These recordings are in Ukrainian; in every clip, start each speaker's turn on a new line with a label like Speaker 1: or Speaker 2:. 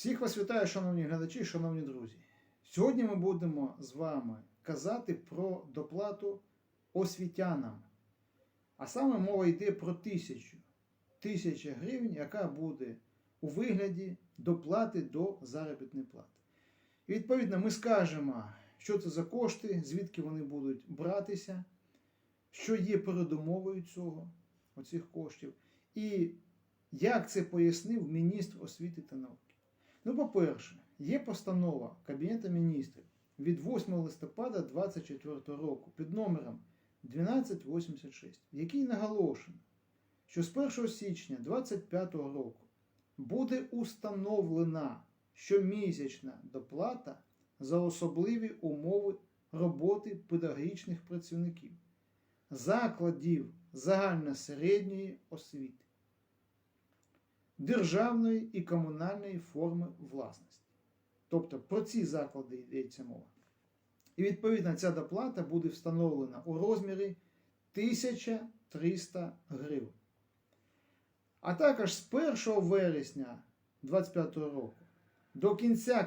Speaker 1: Всіх вас вітаю, шановні глядачі, шановні друзі. Сьогодні ми будемо з вами казати про доплату освітянам. А саме мова йде про тисячу. Тисяча гривень, яка буде у вигляді доплати до заробітної плати. І відповідно ми скажемо, що це за кошти, звідки вони будуть братися, що є передумовою цього, оцих коштів, і як це пояснив міністр освіти та науки. Ну, по-перше, є постанова Кабінету міністрів від 8 листопада 2024 року під номером 1286, в якій наголошено, що з 1 січня 2025 року буде установлена щомісячна доплата за особливі умови роботи педагогічних працівників закладів загальносередньої освіти державної і комунальної форми власності. Тобто про ці заклади йдеться мова. І відповідно ця доплата буде встановлена у розмірі 1300 гривень. А також з 1 вересня 2025 року до кінця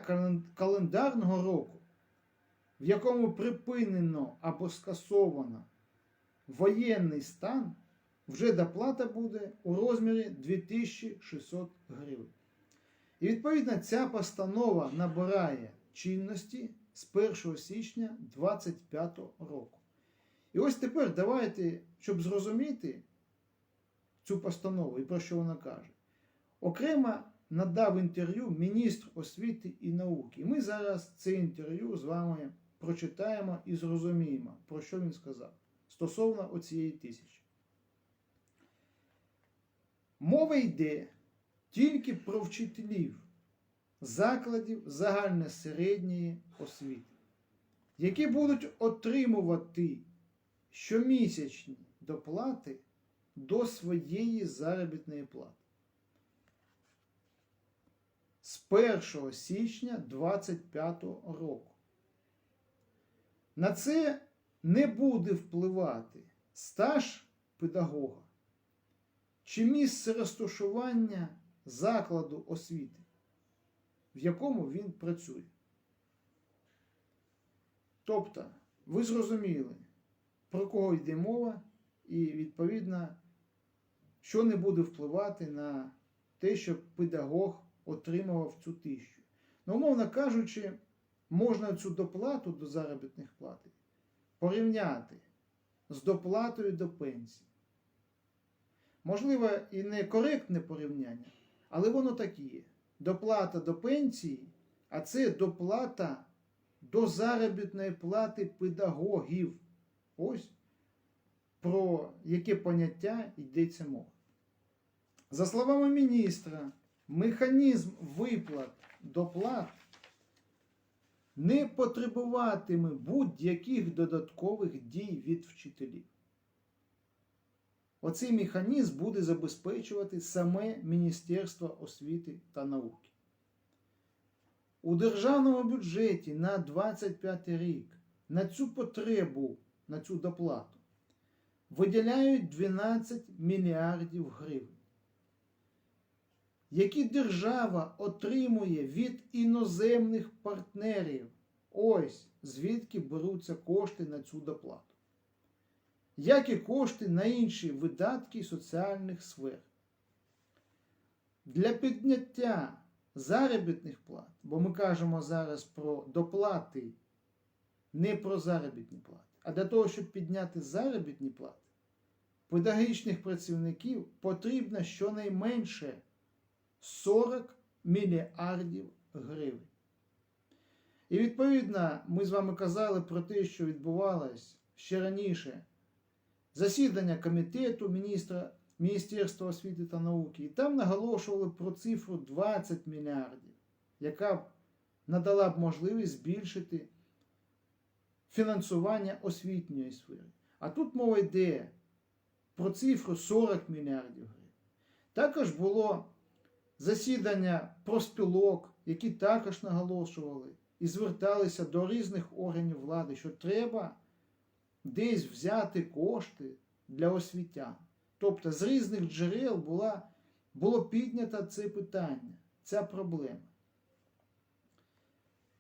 Speaker 1: календарного року, в якому припинено або скасовано воєнний стан, вже доплата буде у розмірі 2600 гривень. І відповідно ця постанова набирає чинності з 1 січня 2025 року. І ось тепер давайте, щоб зрозуміти цю постанову і про що вона каже, окремо надав інтерв'ю міністр освіти і науки. І ми зараз це інтерв'ю з вами прочитаємо і зрозуміємо, про що він сказав стосовно оцієї тисячі. Мова йде тільки про вчителів закладів загальносередньої освіти, які будуть отримувати щомісячні доплати до своєї заробітної плати. З 1 січня 2025 року. На це не буде впливати стаж педагога чи місце розташування закладу освіти, в якому він працює. Тобто, ви зрозуміли, про кого йде мова, і відповідно, що не буде впливати на те, щоб педагог отримував цю тисячу. Ну, умовно кажучи, можна цю доплату до заробітних плат порівняти з доплатою до пенсії. Можливо, і не коректне порівняння, але воно так і є. Доплата до пенсії, а це доплата до заробітної плати педагогів. Ось про яке поняття йдеться мова. За словами міністра, механізм виплат доплат не потребуватиме будь-яких додаткових дій від вчителів. Оцей механізм буде забезпечувати саме Міністерство освіти та науки. У державному бюджеті на 25 рік на цю потребу, на цю доплату виділяють 12 мільярдів гривень, які держава отримує від іноземних партнерів. Ось звідки беруться кошти на цю доплату як і кошти на інші видатки соціальних сфер. Для підняття заробітних плат, бо ми кажемо зараз про доплати, не про заробітні плати, а для того, щоб підняти заробітні плати, педагогічних працівників потрібно щонайменше 40 мільярдів гривень. І відповідно, ми з вами казали про те, що відбувалось ще раніше засідання комітету міністра, Міністерства освіти та науки, і там наголошували про цифру 20 мільярдів, яка надала б можливість збільшити фінансування освітньої сфери. А тут мова йде про цифру 40 мільярдів гривень. Також було засідання проспілок, які також наголошували і зверталися до різних органів влади, що треба десь взяти кошти для освітян. Тобто з різних джерел була, було піднято це питання, ця проблема.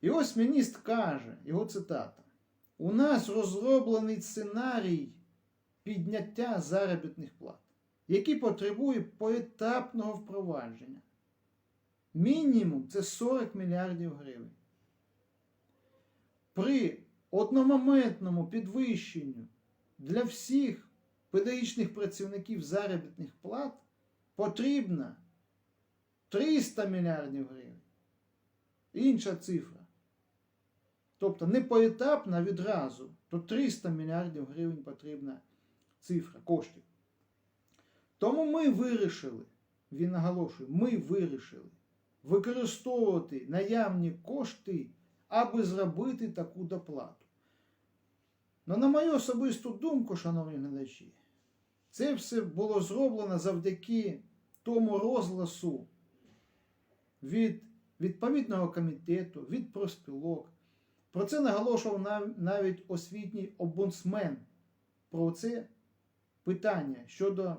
Speaker 1: І ось міністр каже, його цитата: у нас розроблений сценарій підняття заробітних плат, який потребує поетапного впровадження. Мінімум це 40 мільярдів гривень. При одномоментному підвищенню для всіх педагогічних працівників заробітних плат потрібно 300 мільярдів гривень. Інша цифра. Тобто не поетапно, а відразу, то 300 мільярдів гривень потрібна цифра коштів. Тому ми вирішили, він наголошує, ми вирішили використовувати наявні кошти, аби зробити таку доплату. Ну, на мою особисту думку, шановні глядачі, це все було зроблено завдяки тому розгласу від відповідного комітету, від профспілок. Про це наголошував нав- навіть освітній обомбудсмен про це питання щодо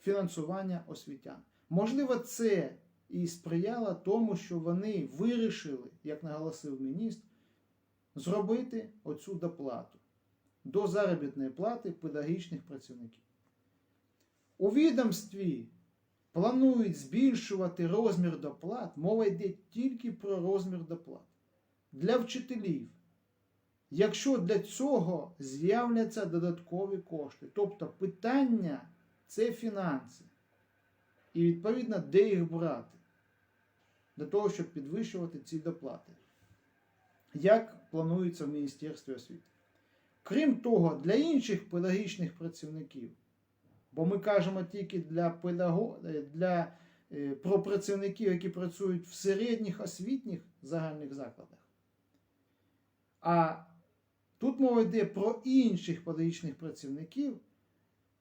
Speaker 1: фінансування освітян. Можливо, це і сприяло тому, що вони вирішили, як наголосив міністр, зробити оцю доплату до заробітної плати педагогічних працівників. У відомстві планують збільшувати розмір доплат, мова йде тільки про розмір доплат для вчителів. Якщо для цього з'являться додаткові кошти. Тобто питання це фінанси. І відповідно, де їх брати для того, щоб підвищувати ці доплати. Як планується в Міністерстві освіти. Крім того, для інших педагогічних працівників, бо ми кажемо тільки для педаго... е, для, е, про працівників, які працюють в середніх освітніх загальних закладах. А тут мова йде про інших педагогічних працівників,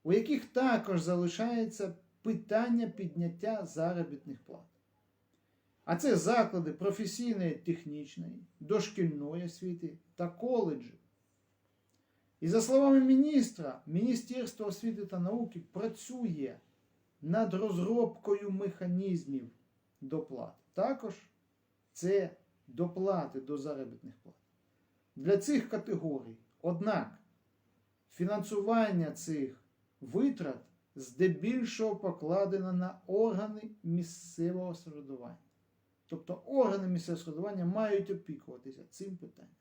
Speaker 1: у яких також залишається питання підняття заробітних плат. А це заклади професійної, технічної, дошкільної освіти та коледжі. І за словами міністра, Міністерство освіти та науки працює над розробкою механізмів доплат. Також це доплати до заробітних плат. Для цих категорій. Однак фінансування цих витрат здебільшого покладено на органи місцевого самоврядування. Тобто органи місцевого самоврядування мають опікуватися цим питанням.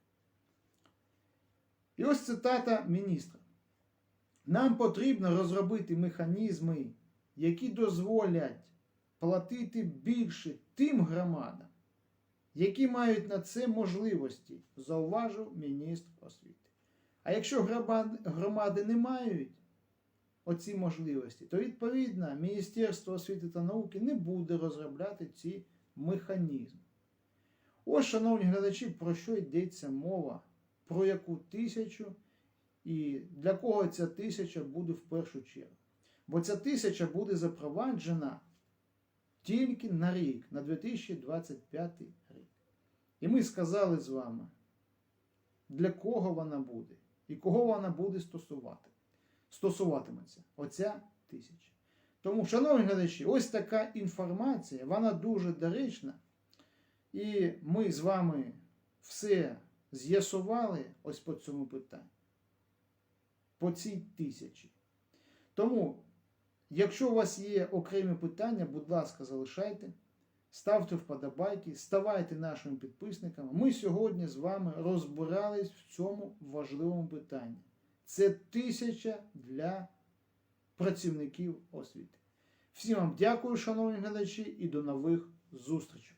Speaker 1: Ось цитата міністра. Нам потрібно розробити механізми, які дозволять платити більше тим громадам, які мають на це можливості, зауважив міністр освіти. А якщо громади не мають оці можливості, то відповідно Міністерство освіти та науки не буде розробляти ці механізми. Ось, шановні глядачі, про що йдеться мова, про яку тисячу і для кого ця тисяча буде в першу чергу. Бо ця тисяча буде запроваджена тільки на рік, на 2025 рік. І ми сказали з вами, для кого вона буде і кого вона буде стосувати. стосуватиметься. Оця тисяча. Тому, шановні глядачі, ось така інформація, вона дуже доречна. І ми з вами все з'ясували ось по цьому питанню. По цій тисячі. Тому, якщо у вас є окремі питання, будь ласка, залишайте, ставте вподобайки, ставайте нашими підписниками. Ми сьогодні з вами розбирались в цьому важливому питанні. Це тисяча для працівників освіти. Всім вам дякую, шановні глядачі, і до нових зустрічей.